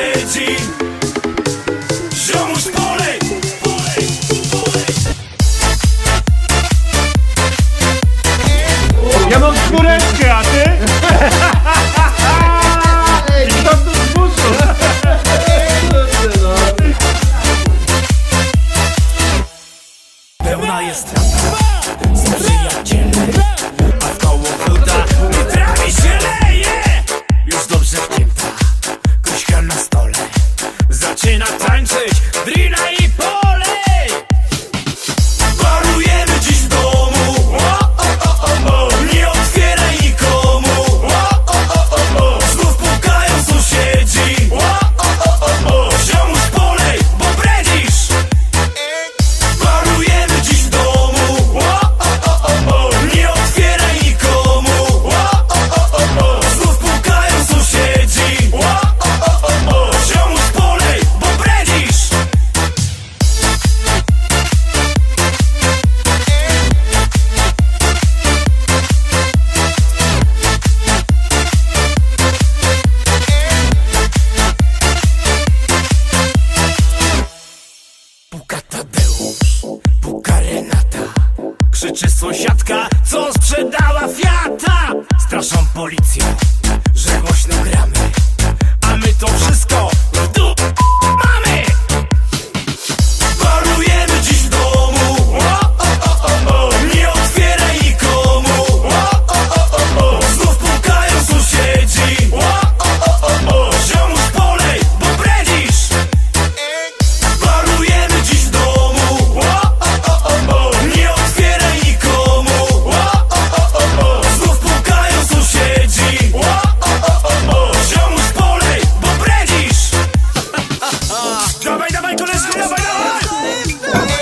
dzieci Ziomuś polej, polej, polej Ja mam czwóreczkę, a ty? I to tu z. Pełna jest co sprzedała Fiata? Straszą policję, że głośno gramy. A my to wszystko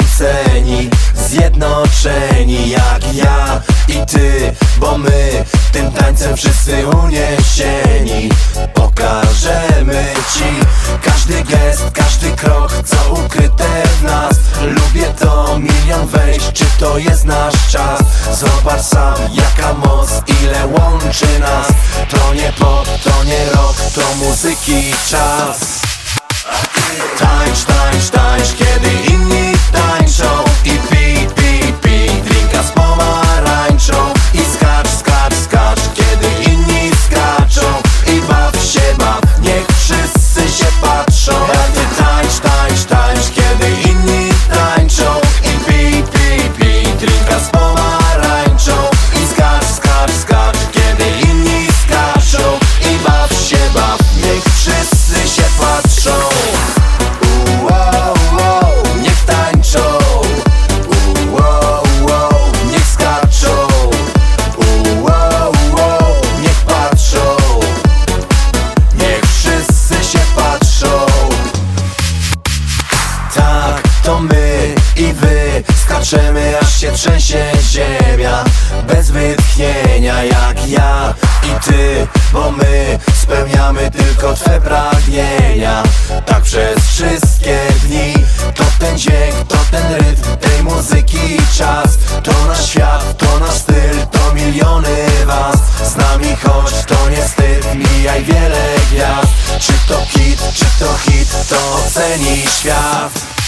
zakręceni Zjednoczeni jak ja i ty Bo my tym tańcem wszyscy uniesieni Pokażemy ci każdy gest, każdy krok Co ukryte w nas. Lubię to milion wejść Czy to jest nasz czas? Zobacz sam jaka moc Ile łączy nas. To nie pop, to nie rock To muzyki czas Tańcz, tańcz, tańcz, kiedy inni tańczą I tylko twe pragnienia. Tak przez wszystkie dni. To ten dźwięk, to ten rytm tej muzyki. Czas To nasz świat, to nasz styl, to miliony was Z nami chodź, to nie wstyd, mijaj wiele gwiazd. Czy to hit, czy to hit, to oceni świat